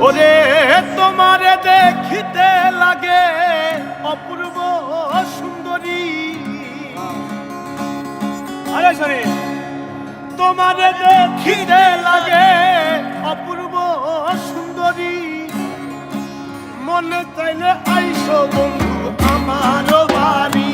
ওরে, তোমারে দেখিতে লাগে অপূর্ব সুন্দরী। আরে সরি তোমারে দেখিতে লাগে অপূর্ব সুন্দরী। মনে তাইলে আইসো বন্ধু, আমারও বাড়ি।